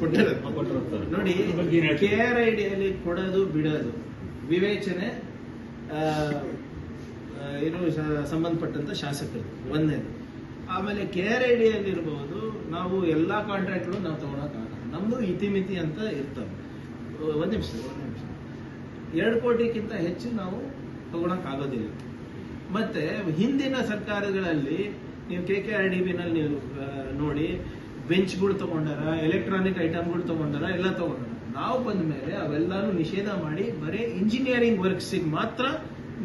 ಕೊಟ್ಟಿರೋದು. ನೋಡಿ? K R I ಡಿಯಲ್ಲಿ ಕೊಡೋದು ಬಿಡೋದು ವಿವೇಚನೆ ಏನು ಸಂಬಂಧಪಟ್ಟಂತ ಶಾಸಕರು ಒಂದೇದು ಆಮೇಲೆ ಕೆ ಆರ್ ಐ ಇರಬಹುದು ನಾವು ಎಲ್ಲಾ ಕಾಂಟ್ರಾಕ್ಟ್ಗಳು ನಾವು ತಗೊಳಕ್ಕಾಗಲ್ಲ ನಮ್ದು ಇತಿಮಿತಿ ಅಂತ ಇರ್ತವೆ. ಒಂದ್ ನಿಮಿಷ ಒಂದ್ ನಿಮಿಷ. ಎರಡು ಕೋಟಿಗಿಂತ ಹೆಚ್ಚು ನಾವು ತಗೊಳಕ್ ಆಗೋದಿಲ್ಲ. ಮತ್ತೆ ಹಿಂದಿನ ಸರ್ಕಾರಗಳಲ್ಲಿ ನೀವು ಕೆ ಕೆ ಆರ್ ಡಿ ಬಿನಲ್ಲಿ ನೀವು ನೋಡಿ ಬೆಂಚ್ಗಳು ತಗೊಂಡಾರ ಎಲೆಕ್ಟ್ರಾನಿಕ್ ಐಟಮ್ಗಳು ತಗೊಂಡಾರ ಎಲ್ಲ ತಗೊಂಡಾರ. ನಾವು ಬಂದ ಮೇಲೆ ಅವೆಲ್ಲಾನು ನಿಷೇಧ ಮಾಡಿ ಬರೀ ಇಂಜಿನಿಯರಿಂಗ್ ವರ್ಕ್ಸಿಗೆ ಮಾತ್ರ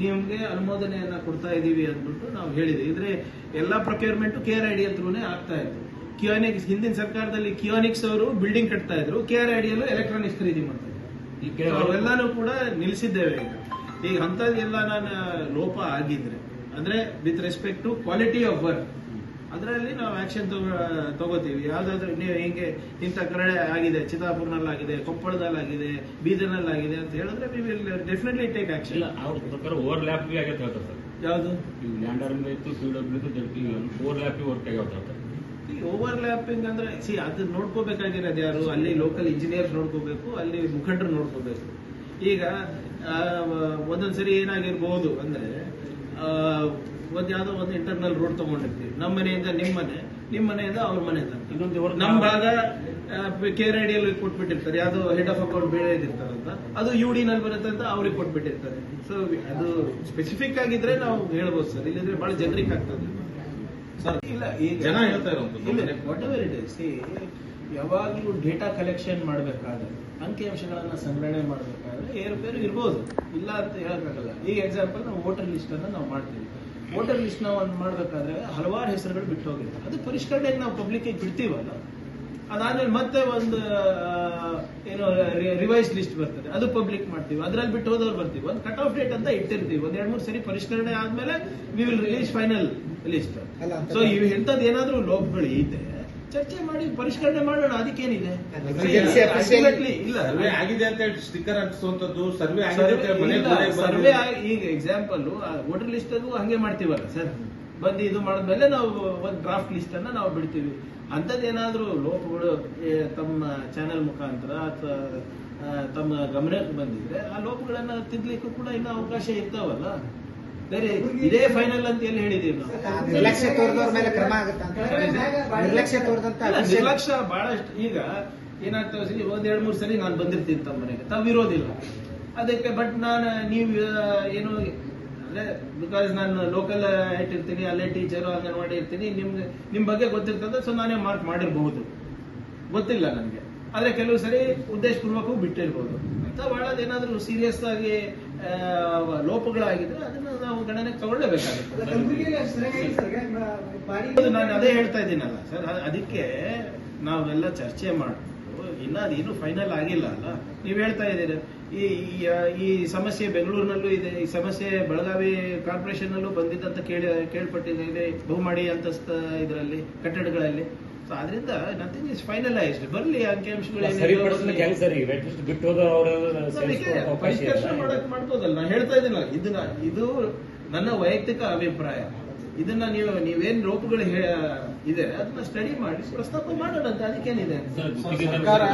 ನಿಮ್ಗೆ ಅನುಮೋದನೆಯನ್ನ ಕೊಡ್ತಾ ಇದೀವಿ ಅಂದ್ಬಿಟ್ಟು ನಾವು ಹೇಳಿದ್ವಿ ಇದ್ರೆ ಎಲ್ಲಾ procurement K R I D ಹತ್ರನೇ ಆಗ್ತಾ ಇತ್ತು. ಕಿಯೋನಿಕ್ಸ್ ಹಿಂದಿನ ಸರ್ಕಾರದಲ್ಲಿ ಕಿಯೋನಿಕ್ಸ್ ಅವರು ಬಿಲ್ಡಿಂಗ್ ಕಟ್ತಾ ಇದ್ರು. ಕೆ ಆರ್ ಐ ಡಿಯಲ್ಲೂ ಎಲೆಕ್ಟ್ರಾನಿಕ್ಸ್ ಖರೀದಿ ಮಾಡ್ತಾ ಇದ್ರು ಅವೆಲ್ಲಾನು ಕೂಡ ನಿಲ್ಲಿಸಿದ್ದೇವೆ ಈಗ. ಈಗ ಅಂತದ್ದೆಲ್ಲ ನಾನು ಲೋಪ ಆಗಿದ್ರೆ ಅಂದ್ರೆ with respect to quality of work ಅದರಲ್ಲಿ ನಾವು ಆಕ್ಷನ್ ತಗೋತೀವಿ. ಯಾವ್ದಾದ್ರು ನೀವು ಹಿಂಗೆ ಇಂಥ ಕರಡೆ ಆಗಿದೆ ಚಿತ್ತಾಪುರ್ನಲ್ಲಾಗಿದೆ ಕೊಪ್ಪಳದಲ್ಲಾಗಿದೆ ಬೀದರ್ನಲ್ಲಾಗಿದೆ ಅಂತ ಹೇಳಿದ್ರೆ ವಿ ವಿಲ್ ಡೆಫಿನೆಟ್ಲಿ ಟೇಕ್ ಇಲ್ಲ ಆಕ್ಷನ್ ಅವ್ರ ಪ್ರಕಾರ ಓವರ್ ಲ್ಯಾಪ್ ಆಗೈತೆ ಹೇಳ್ತಾರೆ ಸರ್. ಯಾವುದು? ಲ್ಯಾಂಡರ್ ಲ್ಯಾಂಡ್ ಆರ್ಮಿ ಇತ್ತು ಪಿ ಡಬ್ಲ್ಯೂ ಇತ್ತು ಜಡ್ ಪಿ ಓವರ್ ವರ್ಕ್ ಹೇಳ್ತಾರೆ. ಓವರ್ ಲ್ಯಾಪಿಂಗ್ ಅಂದ್ರೆ ಸಿ ಅದು ನೋಡ್ಕೋಬೇಕಾಗಿರೋದು ಯಾರು? ಅಲ್ಲಿ ಲೋಕಲ್ ಇಂಜಿನಿಯರ್ ನೋಡ್ಕೋಬೇಕು ಅಲ್ಲಿ ಮುಖಂಡರು ನೋಡ್ಕೋಬೇಕು. ಈಗ ಒಂದೊಂದ್ಸರಿ ಏನಾಗಿರ್ಬೋದು ಅಂದ್ರೆ ಒಂದ್ ಯಾವ್ದೋ ಒಂದು ಇಂಟರ್ನಲ್ ರೋಡ್ ತಗೊಂಡಿರ್ತೀವಿ. ನಮ್ಮ ಮನೆಯಿಂದ ನಿಮ್ಮ ಮನೆ ನಿಮ್ಮ ಮನೆಯಿಂದ ಅವ್ರ ಮನೆ ತನಕ ನಮ್ಮ ಭಾಗ ಕೇರ್ ಐಡಿಯಲ್ಲಿ ಕೊಟ್ಬಿಟ್ಟಿರ್ತಾರೆ. ಯಾವ್ದೋ ಹೆಡ್ ಆಫ್ ಅಕೌಂಟ್ ಬೇರೆ ಇದಿರ್ತಾರಂತ ಅದು ಯು ಡಿ ನಲ್ಲಿ ಬರುತ್ತೆ ಅಂತ ಅವ್ರಿಗೆ ಕೊಟ್ಬಿಟ್ಟಿರ್ತಾರೆ. ಸೊ ಅದು ಸ್ಪೆಸಿಫಿಕ್ ಆಗಿದ್ರೆ ನಾವು ಹೇಳ್ಬೋದು ಸರ್. ಇಲ್ಲಿದ್ರೆ ಬಹಳ ಜನರಿಗೆ ಆಗ್ತದೆ. ಸರ್ ಇಲ್ಲ ಈ ಜನ ಹೇಳ್ತಾ ಇರುವಂತದ್ದು. ಯಾವಾಗಲೂ ಡೇಟಾ ಕಲೆಕ್ಷನ್ ಮಾಡಬೇಕಾದ್ರೆ ಅಂಕಿಅಂಶಗಳನ್ನು ಸಂಗ್ರಹಣೆ ಮಾಡಬೇಕಾದ್ರೆ ಏರುಪೇರು ಇರ್ಬೋದು. ಇಲ್ಲ ಅಂತ ಹೇಳಬೇಕಲ್ಲ. ಈ ಎಕ್ಸಾಂಪಲ್ ನಾವು ವೋಟರ್ ಲಿಸ್ಟನ್ನು ನಾವು ಮಾಡ್ತೀವಿ. ವೋಟರ್ ಲಿಸ್ಟ್ ನಾವು ಒಂದು ಮಾಡಬೇಕಾದ್ರೆ ಹಲವಾರು ಹೆಸರುಗಳು ಬಿಟ್ಟು ಹೋಗಿದೆ ಅದು ಪರಿಷ್ಕರಣೆಗೆ ನಾವು ಪಬ್ಲಿಕ್ ಬಿಡ್ತೀವಲ್ಲ. ಅದಾದ್ಮೇಲೆ ಮತ್ತೆ ಒಂದು ಏನು ರಿವೈಸ್ ಲಿಸ್ಟ್ ಬರ್ತದೆ. ಅದು ಪಬ್ಲಿಕ್ ಮಾಡ್ತೀವಿ. ಅದ್ರಲ್ಲಿ ಬಿಟ್ಟು ಹೋದವ್ರು ಬರ್ತೀವಿ. ಒಂದು ಕಟ್ ಆಫ್ ಡೇಟ್ ಅಂತ ಇಟ್ಟಿರ್ತೀವಿ. ಒಂದ್ ಎರಡು ಮೂರು ಸರಿ ಪರಿಷ್ಕರಣೆ ಆದ್ಮೇಲೆ we will release final list so ಇವು ಎಂತದ್ದು ಏನಾದ್ರೂ ಲೋಪಗಳು ಇದೆ. ಚರ್ಚೆ ಮಾಡಿ ಪರಿಷ್ಕರಣೆ ಮಾಡೋಣ ಅದಕ್ಕೇನಿದೆ? ಇಲ್ಲ. ಆಗಿದೆ ಅಂತ ಹೇಳಿ ಸ್ಟಿಕ್ಕರ್ ಅಂಟಿಸುವಂತದ್ದು ಸರ್ವೆ ಆಗಿದೆ ಅಂತ ಮನೆ ಸರ್ವೆ ಈಗ ಎಕ್ಸಾಂಪಲ್ ವೋಟರ್ ಲಿಸ್ಟ್ ಅದು ಹಂಗೆ ಮಾಡ್ತೀವಲ್ಲ ಸರ್? ಬಂದು ಇದು ಮಾಡಿದ್ಮೇಲೆ ನಾವು ಒಂದು ಡ್ರಾಫ್ಟ್ ಲಿಸ್ಟ್ ಅನ್ನ ನಾವು ಬಿಡ್ತೀವಿ. ಅಂಥದ್ದೇನಾದ್ರೂ ಲೋಪಗಳು ಏ, ತಮ್ಮ ಚಾನೆಲ್ ಮುಖಾಂತರ ಅಥವಾ ತಮ್ಮ ಗಮನಕ್ಕೆ ಬಂದಿದ್ರೆ ಆ ಲೋಪಗಳನ್ನ ತಿದ್ಲಿಕ್ಕೂ ಕೂಡ ಇನ್ನೂ ಅವಕಾಶ ಇರ್ತಾವಲ್ಲ? ಬೇರೆ ಇದೇ ಫೈನಲ್ ಅಂತ ಎಲ್ಲಿ ಹೇಳಿದೀವಿ ನಾವು? ನಿರ್ಲಕ್ಷ್ಯ ತೋರಿದವ್ರ ಮೇಲೆ ಕ್ರಮ ಆಗುತ್ತೆ ನಿರ್ಲಕ್ಷ್ಯ ತೋರಿದಂತ ನಿರ್ಲಕ್ಷ್ಯ ಬಹಳಷ್ಟು ಈಗ ಏನಾಗ್ತವೆ ಸರಿ ಒಂದ್ ಎರಡ್ ಮೂರ್ ಸರಿ ನಾನು ಬಂದಿರ್ತೀನಿ ತಮ್ಮ ಮನೆಗೆ. ತಾವ್ ಇರೋದಿಲ್ಲ. ಅದಕ್ಕೆ ಬಟ್ ನಾನು ನೀವು ಏನು ಅಂದ್ರೆ ಬಿಕಾಸ್ ನಾನು ಲೋಕಲ್ ಇಟ್ಟಿರ್ತೀನಿ ಅಲ್ಲೇ ಟೀಚರ್ ಅಂಗನವಾಡಿ ಇರ್ತೀನಿ ನಿಮ್ಗೆ ನಿಮ್ ಬಗ್ಗೆ ಗೊತ್ತಿರ್ತದೆ ಸೊ ನಾನೇ ಮಾರ್ಕ್ ಮಾಡಿರ್ಬಹುದು. ಗೊತ್ತಿಲ್ಲ ನನಗೆ. ಆದ್ರೆ ಕೆಲವು ಸರಿ ಉದ್ದೇಶಪೂರ್ವಕವೂ ಬಿಟ್ಟಿರ್ಬೋದು. ಅಂತ ಏನಾದರೂ ಸೀರಿಯಸ್ ಆಗಿ ಲೋಪಗಳಾಗಿದ್ರೆ ಅದನ್ನ ನಾವು ಗಣನೆಗೆ ತಗೊಳ್ಳೇಬೇಕಾಗುತ್ತೆ. ನಾನು ಅದೇ ಹೇಳ್ತಾ ಇದ್ದೀನಲ್ಲ. ಸರ್ ಅದಕ್ಕೆ ನಾವೆಲ್ಲ ಚರ್ಚೆ ಮಾಡ್ಬಿಟ್ಟು ಇನ್ನ ಅದೇನು ಫೈನಲ್ ಆಗಿಲ್ಲ ಅಲ್ಲ? ನೀವು ಹೇಳ್ತಾ ಇದ್ದೀರಿ. ಈ ಈ- ಸಮಸ್ಯೆ ಬೆಂಗಳೂರಿನಲ್ಲೂ ಇದೆ ಈ ಸಮಸ್ಯೆ ಬೆಳಗಾವಿ ಕಾರ್ಪೊರೇಷನ್ ನಲ್ಲೂ ಬಂದಿದ್ದಂತ ಕೇಳಿ ಕೇಳ್ಪಟ್ಟಿದೆ ಇದೆ ಬಹುಮಡಿ ಅಂತಸ್ತ ಇದರಲ್ಲಿ ಕಟ್ಟಡಗಳಲ್ಲಿ. ಸೊ ಅದರಿಂದ ನಥಿಂಗ್ ಇಸ್ ಫೈನಲೈಸ್ಡ್ ಬರಲಿ ಅಂಕಿಅಂಶಗಳು ಪರಿಷ್ಕರಣೆ ಮಾಡಕ್ ಮಾಡ್ಬೋದಲ್ಲ? ನಾ ಹೇಳ್ತಾ ಇದ್ದೀನಲ್ಲ ಇದನ್ನ ಇದು ನನ್ನ ವೈಯಕ್ತಿಕ ಅಭಿಪ್ರಾಯ. ಇದನ್ನ ನೀವು ನೀವೇನ್ ರೋಪುಗಳು ಇದೆ ಅದನ್ನ ಸ್ಟಡಿ ಮಾಡಿ ಪ್ರಸ್ತಾಪ ಮಾಡೋಣ ಅಂತ ಅದಕ್ಕೇನಿದೆ? ಸರ್ ಸರ್ಕಾರ-